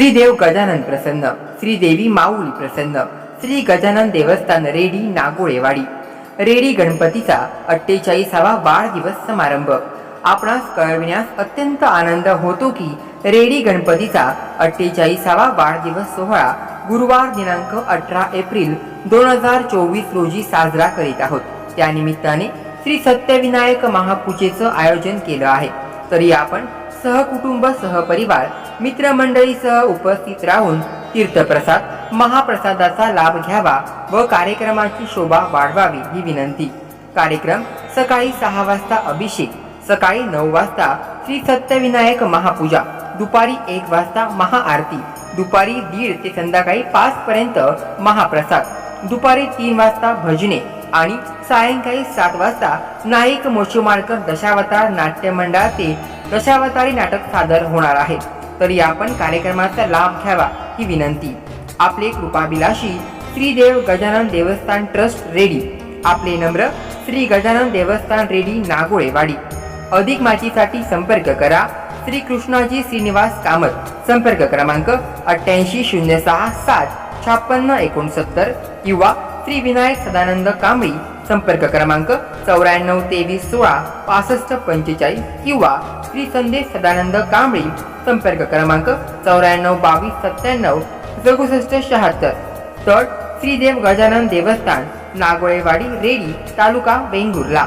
श्रीदेव गजानन प्रसन्न श्रीदेवी माऊली प्रसन्न श्री गजानन देवस्थान ready नागोळेवाडी. Ready गणपतीचा अठ्ठेचाळीसावा वाढदिवस समारंभ. आपणास कळविण्यास अत्यंत आनंद होतो की रेडी गणपतीचा अठ्ठेचाळीसावा वाढदिवस सोहळा गुरुवार दिनांक अठरा एप्रिल दोन हजार चोवीस रोजी साजरा करीत आहोत. त्यानिमित्ताने श्री सत्यविनायक महापूजेचं आयोजन केलं आहे. तरी आपण सहकुटुंब सहपरिवार मित्रमंडळीसह उपस्थित राहून तीर्थप्रसाद महाप्रसादाचा लाभ घ्यावा व कार्यक्रमाची शोभा वाढवावी ही विनंती. कार्यक्रम सकाळी सहा वाजता अभिषेक सकाळी नऊ वाजता श्री सत्यविनायक महापूजा दुपारी एक वाजता महाआरती दुपारी दीड ते संध्याकाळी पाच पर्यंत महाप्रसाद दुपारी तीन वाजता भजने आणि सायंकाळी सात वाजता नाईक मोशुमाळकर दशावतार नाट्य मंडळाचे दशावतारी नाटक सादर होणार आहे. तरी आपण कार्यक्रमाचा लाभ घ्यावा ही विनंती. आपले कृपाभिलाषी श्रीदेव गजानन देवस्थान ट्रस्ट रेडी. आपले नम्र श्री गजानन देवस्थान रेडी नागोळेवाडी. अधिक माहितीसाठी संपर्क करा. श्री कृष्णाजी श्रीनिवास कामत. संपर्क क्रमांक अठ्ठ्याऐंशी शून्य सहा सात छप्पन्न एकोणसत्तर किंवा श्री विनायक सदानंद कांबळी. संपर्क क्रमांक चौऱ्याण्णव तेवीस सोळा पासष्ट पंचेचाळीस किंवा श्री संदेश सदानंद कांबळी. संपर्क क्रमांक चौऱ्याण्णव बावीस सत्त्याण्णव सदुसष्ट शहात्तर. तर श्रीदेव गजानन देवस्थान नागोळेवाडी रेडी तालुका वेंगुर्ला